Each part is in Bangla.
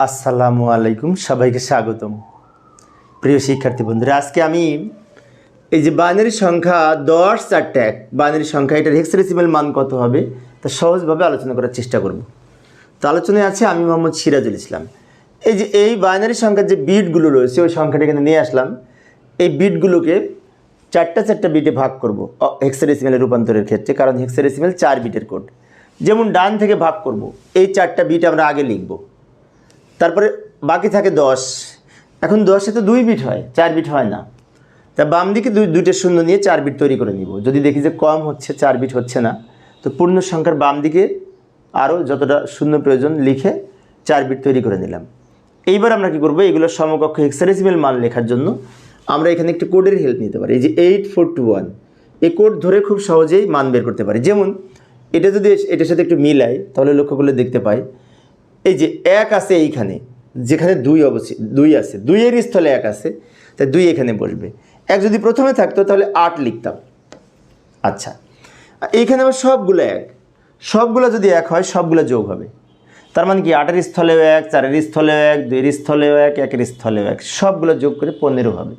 আসসালামু আলাইকুম, সবাইকে স্বাগতম। প্রিয় শিক্ষার্থী বন্ধুরা, আজকে আমি এই যে বাইনারি সংখ্যা দশ চারটে এক বাইনারি সংখ্যা, এটার হেক্সাডেসিমাল মান কত হবে, তা সহজভাবে আলোচনা করার চেষ্টা করব। তো আলোচনায় আছে আমি মোহাম্মদ সিরাজুল ইসলাম। এই যে এই বাইনারি সংখ্যার যে বিটগুলো রয়েছে, ওই সংখ্যাটা এখানে নিয়ে আসলাম। এই বিটগুলোকে চারটা চারটা বিটে ভাগ করব হেক্সাডেসিমালের রূপান্তরের ক্ষেত্রে, কারণ হেক্সাডেসিমাল চার বিটের কোড যেমন ডান থেকে ভাগ করব, এই চারটা বিট আমরা আগে লিখব। তারপরে বাকি থাকে দশ। এখন দশে তো দুই বিট হয়, চার বিট হয় না। তা বাম দিকে দুই, দুইটা শূন্য নিয়ে চার বিট তৈরি করে নিব। যদি দেখি যে কম হচ্ছে, চার বিট হচ্ছে না, তো পূর্ণ সংখ্যার বাম দিকে আরও যতটা শূন্য প্রয়োজন লিখে চার বিট তৈরি করে নিলাম। এইবার আমরা কি করব? এগুলো সমকক্ষ হেক্সাডেসিমাল মান লেখার জন্য আমরা এখানে একটি কোডের হেল্প নিতে পারি, এই যে এইট ফোর টু ওয়ান এই কোড ধরে খুব সহজেই মান বের করতে পারি। যেমন এটা যদি এটার সাথে একটু মিলাই তাহলে লক্ষ্য করলে দেখতে পাই এই যে এক আছে এইখানে, যেখানে দুই অবশ্যই দুই আছে, দুইয়ের স্থলে এক আছে, তাই দুই এখানে বসবে। এক যদি প্রথমে থাকতো তাহলে আট লিখতাম। আচ্ছা এইখানে আবার সবগুলো এক। সবগুলো যদি এক হয়, সবগুলো যোগ হবে। তার মানে কি, আটের স্থলেও এক, চারের স্থলেও এক, দুইয়ের স্থলেও এক, একের স্থলেও এক, সবগুলো যোগ করে পনেরো হবে।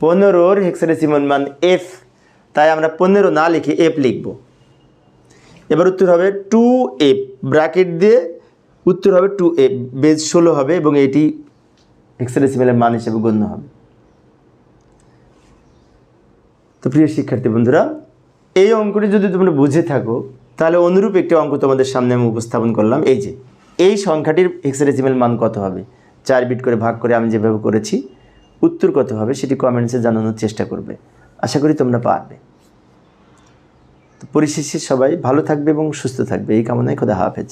পনেরোর হেক্সাডেসিমাল মান এফ, তাই আমরা পনেরো না লিখে এফ লিখব। এবার উত্তর হবে টু এফ, ব্র্যাকেট দিয়ে উত্তর হবে টু এ বেজ ষোলো হবে এবং এটি হেক্সাডেসিমালের মান হিসেবে গণ্য হবে। তো প্রিয় শিক্ষার্থী বন্ধুরা, এই অঙ্কটি যদি তোমরা বুঝে থাকো, তাহলে অনুরূপ একটি অঙ্ক তোমাদের সামনে আমি উপস্থাপন করলাম। এই যে, এই সংখ্যাটির হেক্সাডেসিমাল মান কত হবে? চার বিট করে ভাগ করে আমি যেভাবে করেছি, উত্তর কত হবে সেটি কমেন্টসে জানানোর চেষ্টা করবে। আশা করি তোমরা পারবে। তো পরিশেষে সবাই ভালো থাকবে এবং সুস্থ থাকবে। এই কামনায় খোদা হাফেজ।